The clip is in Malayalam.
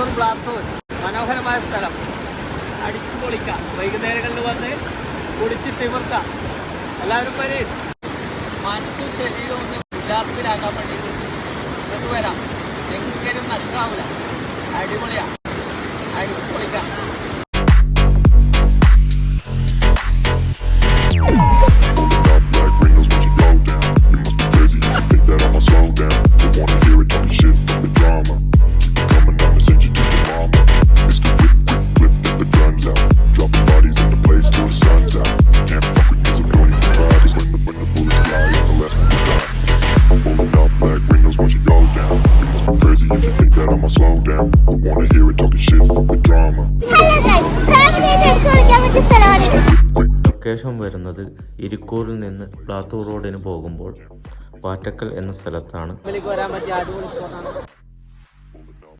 തൃശ്ശൂർ ബ്ലാത്തൂർ മനോഹരമായ സ്ഥലം. അടിച്ചു പൊളിക്കാം വൈകുന്നേരങ്ങളിൽ വന്ന് കുടിച്ച് തിമിർക്കാം. എല്ലാവരും വരെ. മനസ്സും ശരീരവും ഒന്ന് ഉല്ലാസത്തിലാക്കാൻ വേണ്ടിയിട്ട് ഇങ്ങോട്ട് വരാം. എങ്കിലും നഷ്ടമാവില്ല. അടിപൊളിയാണ് അടിച്ചു പൊളിക്കാം You think that I'ma slow down? I wanna hear it talking shit, fuck the drama. Location വരുന്നത് ഇരിക്കൂറിൽ നിന്ന് പ്ലാത്തൂർ റോഡിന് പോകുമ്പോൾ പാറ്റക്കൽ എന്ന സ്ഥലത്താണ്